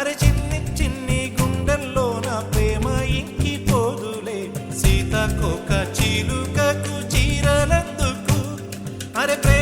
అరే చిన్ని చిన్ని గుండెల్లో నా ప్రేమ ఇంకి పోదులే సీతకొక చీలుకకు చీరలందుకు. అరే ప్రేమ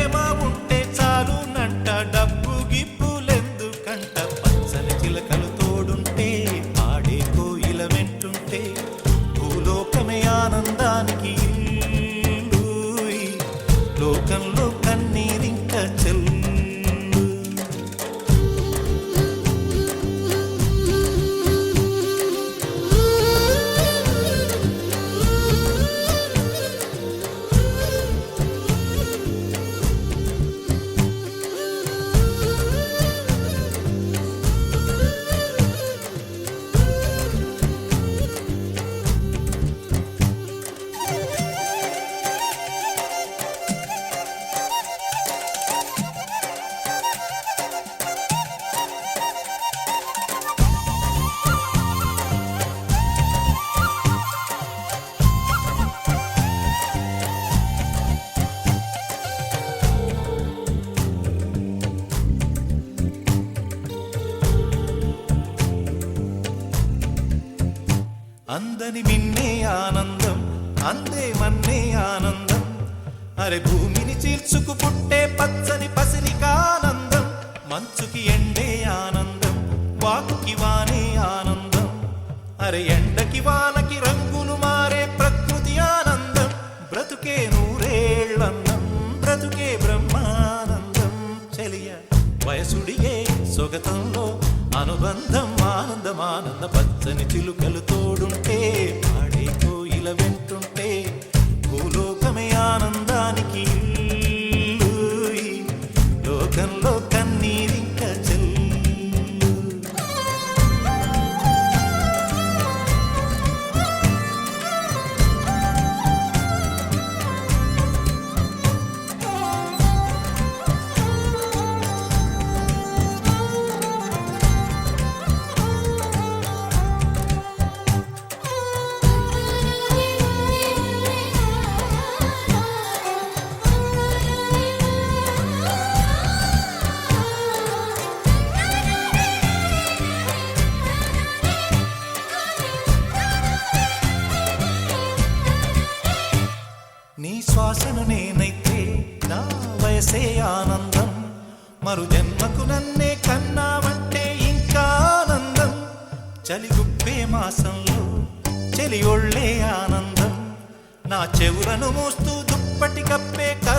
అందని మిన్నే ఆనందం అందే మన్నే ఆనందం. అరే భూమిని చీల్చుకు పుట్టే పచ్చని పసిరికానందం మంచుకి ఎండే ఆనందం వాకుకి వానే ఆనందం. అరే ఎండకి వానకి రంగులు మారే ప్రకృతి ఆనందం. బ్రతుకే నూరేళ్ళన్నం బ్రతుకే బ్రహ్మానందం. చెలియ వయసుడియే సొగతంలో అనుబంధం ఆనందం ఆనంద పచ్చని చిలుకలు తోడుంటే పాడే కోయిల వింటుంటే భూలోకమే ఆనందం. శ్వాసను నేనైతే నా వయసే ఆనందం. మరు జన్మకు నన్నే కన్నావంటే ఇంకా ఆనందం. చలిగుప్పే మాసంలో చెలి ఒళ్ళే ఆనందం. నా చెవులను మోస్తూ దుప్పటి కప్పే కరుణే